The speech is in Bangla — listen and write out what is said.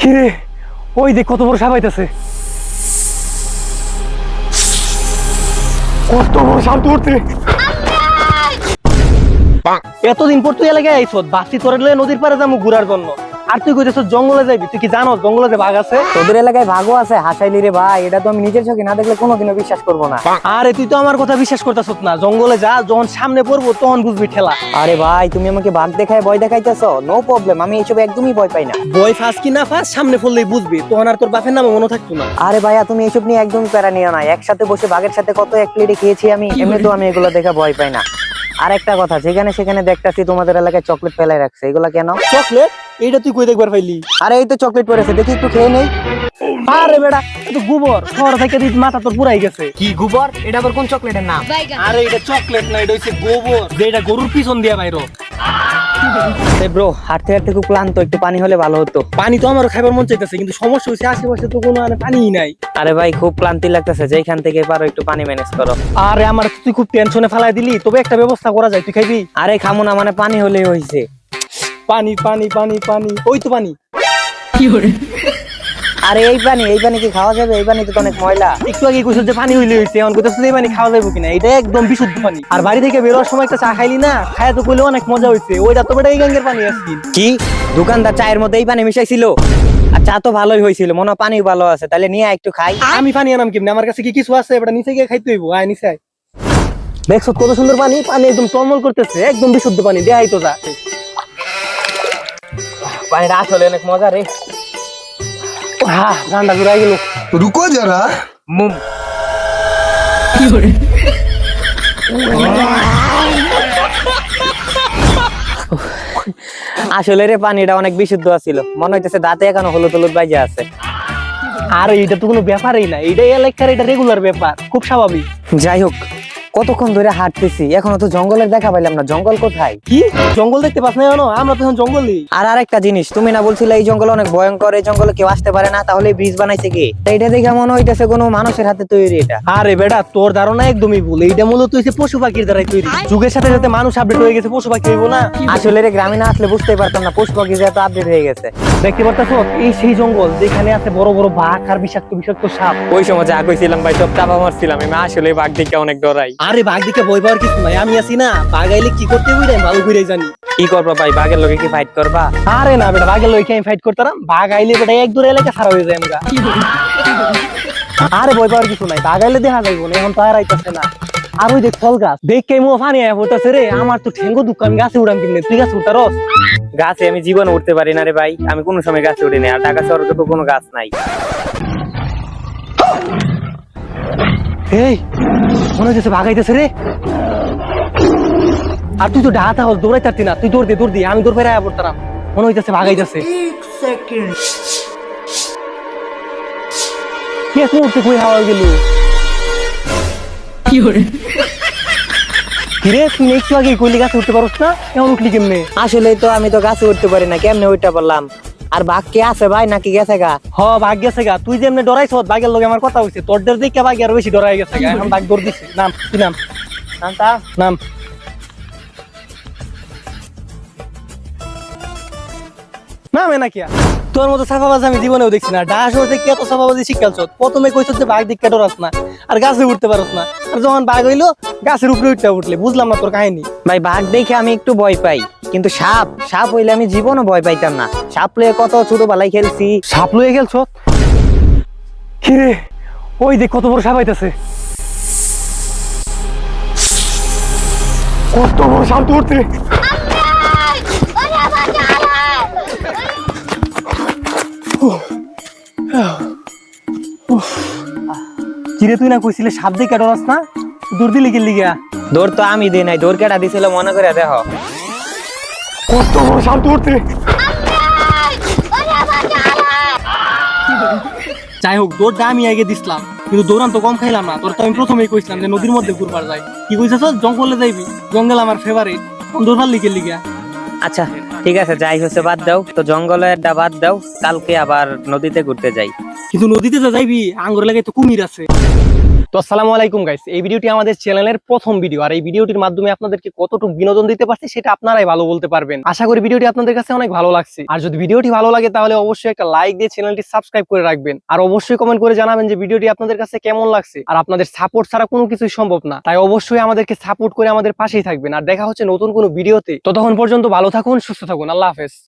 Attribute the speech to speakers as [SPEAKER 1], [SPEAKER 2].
[SPEAKER 1] কিরে ওই দেখ কত বড় সাপ আইতাছে। কত বড় সাপ ধরতে। এতদিন পর তুই এলাকায় আইছ বাসি তোর নদীর পারে যাব ঘুরার জন্য। আর তুই কইতেছ জঙ্গলে যাবি তুই কি জানো জঙ্গলে যে বাঘ আছে?
[SPEAKER 2] তোদের এলাকায় ভাগও আছে হাসাইলি রে ভাই এটা তো আমি নিজের চোখে না দেখলে কোনোদিনও বিশ্বাস করব না।
[SPEAKER 1] আরে তুই তো আমার কথা বিশ্বাস করতেছ না জঙ্গলে যা যখন সামনে পড়ব তখন বুঝবি ঠেলা।
[SPEAKER 2] আরে ভাই তুমি আমাকে ভাগ দেখায় ভয় দেখাইতেছ? নো প্রবলেম আমি এইসব একদমই ভয় পাই না।
[SPEAKER 1] বই ফাঁস কি না ফাঁস সামনে পড়লেই বুঝবি তখন আর তোর বাপের নামে মনে থাকতো না।
[SPEAKER 2] আরে ভাইয়া তুমি এইসব নিয়ে একদমই প্যারা নিও না একসাথে বসে বাঘের সাথে কত এক প্লেটে খেয়েছি আমি এমনি তো আমি এগুলো দেখে ভয় পাই না। আর একটা কথা যেখানে সেখানে দেখতাছি তোমাদের এলাকায় চকলেট ফেলাই রাখছে এগুলা কেন?
[SPEAKER 1] চকলেট? এইটা তুই কই দেখবার পাইলি?
[SPEAKER 2] আরে এই তো চকলেট পড়েছে দেখি একটু খেয়ে নেই।
[SPEAKER 1] আরে বেটা এ তো গোবর। শহর থেকে দিস মাথা তোর পুরাই গেছে।
[SPEAKER 2] কি গোবর? এটা আবার কোন চকলেটের নাম?
[SPEAKER 1] আরে এটা চকলেট না এটা হচ্ছে গোবর। যেটা গরুর পিছন দিয়া বাইরো
[SPEAKER 2] ব্রো হাঁটতে হাঁটতে খুব ক্লান্ত একটু পানি হলে ভালো হতো।
[SPEAKER 1] পানি তো আমারও খাবার মন চাইতেছে কিন্তু সমস্যা হচ্ছে আশেপাশে তো কোনো মানে পানিই নাই।
[SPEAKER 2] আরে ভাই খুব ক্লান্তি লাগতেছে যেখান থেকে পারো একটু পানি ম্যানেজ করো।
[SPEAKER 1] আরে আমার তুই খুব টেনশনে ফেলাই দিলি তবে একটা ব্যবস্থা করা যায় তুই খাইবি?
[SPEAKER 2] আরে খামো না মানে পানি হলেই হয়েছে
[SPEAKER 1] পানি পানি পানি পানি ওই তো পানি।
[SPEAKER 2] আরে এই পানি এই পানি কি খাওয়া যাবে? এই পানি তো অনেক ময়লা।
[SPEAKER 1] একটু আগে কইছিস যে পানি হইলে হইছে এখন কইতাছিস এই পানি খাওয়া যাবে কিনা? এটা একদম বিশুদ্ধ পানি। আর বাড়ি থেকে বেরোয়ার সময় একটা চা খাইলি না খায়া তো কইলে অনেক মজা হইছে। ওইটা তো বেটা এই গাঙ্গের পানি আসছিল
[SPEAKER 2] কি? দোকানদার চায়ের মধ্যে এই পানি মিশাইছিল? আর চা তো ভালোই হয়েছিল মনে পানি ভালো আছে। তাহলে নিয়ে আয় একটু খাই।
[SPEAKER 1] আমি পানি আনাম কেমনে আমার কাছে কি কিছু আছে? এটা নিচে গিয়ে খাইতে হইব। আয় নিচে আয়। দেখছ কত সুন্দর পানি? পানি একদম টলমল করতেছে একদম বিশুদ্ধ পানি। দেখাই তো যা।
[SPEAKER 2] আসলে অনেক মজা রে।
[SPEAKER 1] হ্যাঁ ঠান্ডা গেল।
[SPEAKER 3] রুকো যারা
[SPEAKER 2] মুম। আসলে রে পানিটা অনেক বিশুদ্ধ ছিল মনে হইতেছে দাঁতে এখন হলুদ হলুদ বাইজে আছে।
[SPEAKER 1] আর এটা তো কোনো ব্যাপারই না। এইটাই এলাকার এটা রেগুলার ব্যাপার। খুব স্বাভাবিক।
[SPEAKER 2] যাই হোক কতক্ষণ ধরে হাঁটতেছি? এখনও তো জঙ্গলের দেখা পাইলাম না। জঙ্গল কোথায়?
[SPEAKER 1] কি? জঙ্গল দেখতে পাস না জানো আমরা তো এখন জঙ্গলই।
[SPEAKER 2] আর আরেকটা জিনিস তুমি না বলছিলে এই জঙ্গল অনেক ভয়ঙ্কর এই জঙ্গলে কেউ আসতে পারে না তাহলে ব্রিজ বানাইছে কি? এটা দেখে মনে হইতেছে কোনো মানুষের হাতে তৈরি এটা।
[SPEAKER 1] আরে বেটা তোর ধারণা একদমই ভুল। এইটা মূলত হইছে পশু পাখির দ্বারাই তৈরি। যুগের সাথে সাথে মানুষ আপডেট হয়ে গেছে পশু পাখি হইব না।
[SPEAKER 2] আসলে রে গ্রামে না আসলে বুঝতেই পারতাম না পশু পাখি যে এত আপডেট হয়ে গেছে।
[SPEAKER 1] দেখতে পারতাছ? এই সেই জঙ্গল যেখানে আছে বড় বড় বাঘ আর বিষাক্ত বিষাক্ত সাপ।
[SPEAKER 2] ওই সময় যা কইছিলাম ভাই সব চাপা মারছিলাম। আমি আসলে বাঘ দেখে অনেক ডরাই।
[SPEAKER 1] আরে বাঘ দিকে ভয় পাওয়ার কিছু নাই আমি আছি না। বাঘ আইলে কি করতে বুঝে ভালো করে জানি।
[SPEAKER 2] কি করবা ভাই? বাঘের লোকে কি ফাইট করবা?
[SPEAKER 1] আরে না বেটা বাঘের লইকে আমি ফাইট করতাম? বাঘ আইলে বেটা এক দূরে এলাকা সারা হয়ে যায় আমরা আরে ভয় পাওয়ার কিছু নাই বাঘ আইলে দেখা যাইব না এখন তো আর আইতাছে না। আর ওই দেখ ফল গাছ দেখ কে মো ফানি আয় হইতাছে রে। আমার তো ঠেঙ্গো আমি গাছে উড়াম কিনে তুই গাছ উঠারস
[SPEAKER 2] গাছে আমি জীবন উঠতে পারি না রে ভাই। আমি কোনো সময় গাছে উঠি না আর ঢাকা শহরে তো কোনো গাছ নাই।
[SPEAKER 1] এই মনে হচ্ছে বাঘ আইতেছে রে। আর তুই তো ডাহাতা হল দৌড়াই তারতি না তুই দৌড় দে দৌড় দি আমি দৌড় ফেরাই পড়তাম। মনে হইতেছে বাঘ আইতেছে কে মুহূর্তে কই হাওয়া গেল? কিরে তুই একটু আগে কইলি গাছে উঠতে পারস না? এমন উঠলি কেমনে?
[SPEAKER 2] আসলে তো আমি তো গাছে উঠতে পারি না কেমনে উঠতে পারলাম? আর বাঘ কে আছে ভাই নাকি গেছে গা?
[SPEAKER 1] হ বাঘ গেছে গা। তুই যেমনে ডরাইছ বাঘের লগে আমার কথা হইছে। তোর দের দেখে বাঘ আরও বেশি ডরাই গেছে গা। এখন বাঘ দৌড় দিছে। নাম তুই নাম? নাম তা নাম। না মেনা কিয়া তোর মতো সাফাবাজ আমি জীবনেও দেখছি না। ডাস হতে কি এত সাফাবাজি শিখালছ প্রথমে কইছ যে বাঘ দিকে ডরাস না আর গাছে উঠতে পারস না। আর যখন বাঘ হইল গাছের উপরে উঠতে উঠলে। বুঝলাম না তোর কাহিনী।
[SPEAKER 2] ভাই বাঘ দেখে আমি একটু ভয় পাই কিন্তু সাপ সাপ হইলে আমি জীবনও ভয় পাইতাম না। সাপ লয়ে কত ছোটবেলায় খেলছি।
[SPEAKER 1] সাপ লয়ে গেলছ কি রে? ওই দেখ কত বড় সাপ আইতাছে। কত বড় সাপ ধরতে কিরে তুই না কইছিলে সাপ দেখে ডরাস না? দূর দিলি গেলি গিয়া
[SPEAKER 2] দৌড় তো আমি দিই নাই দৌড় কেটা দিছিল মনে করে দেখো।
[SPEAKER 1] কত বড় সাপ ধরতে যাই হোক দৌড়টা আমি আগে দিছিলাম কিন্তু দৌড়ান তো কম খাইলাম না। তোর তো আমি প্রথমেই কইছিলাম যে নদীর মধ্যে ঘুরবার যাই। কি কইছিস? জঙ্গলে যাইবি। জঙ্গল আমার ফেভারিট দৌড়ার লিগে লিগা?
[SPEAKER 2] আচ্ছা ঠিক আছে, যাই হচ্ছে বাদ দাও। তো জঙ্গলের ডা বাদ দাও, কালকে আবার নদীতে ঘুরতে যাই।
[SPEAKER 1] কিন্তু নদীতে তো যাইবি, আঙ্গুর লাগে তো কুমির আছে। তো আসসালামু আলাইকুম গাইস এই ভিডিওটি আমাদের চ্যানেলের প্রথম ভিডিও। আর এই ভিডিওটির মাধ্যমে আপনাদেরকে কতটুকু বিনোদন দিতে পারছি সেটা আপনারাই ভালো বলতে পারবেন। আশা করি ভিডিওটি আপনাদের কাছে অনেক ভালো লাগছে। আর যদি ভিডিওটি ভালো লাগে, তাহলে অবশ্যই একটা লাইক দিয়ে চ্যানেলটি সাবস্ক্রাইব করে রাখবেন। আর অবশ্যই কমেন্ট করে জানাবেন যে ভিডিওটি আপনাদের কাছে কেমন লাগছে। আর আপনাদের সাপোর্ট ছাড়া কোনো কিছুই সম্ভব না। তাই অবশ্যই আমাদেরকে সাপোর্ট করে আমাদের পাশেই থাকবেন। আর দেখা হচ্ছে নতুন কোনো ভিডিওতে। ততক্ষণ পর্যন্ত ভালো থাকুন, সুস্থ থাকুন। আল্লাহ হাফেজ।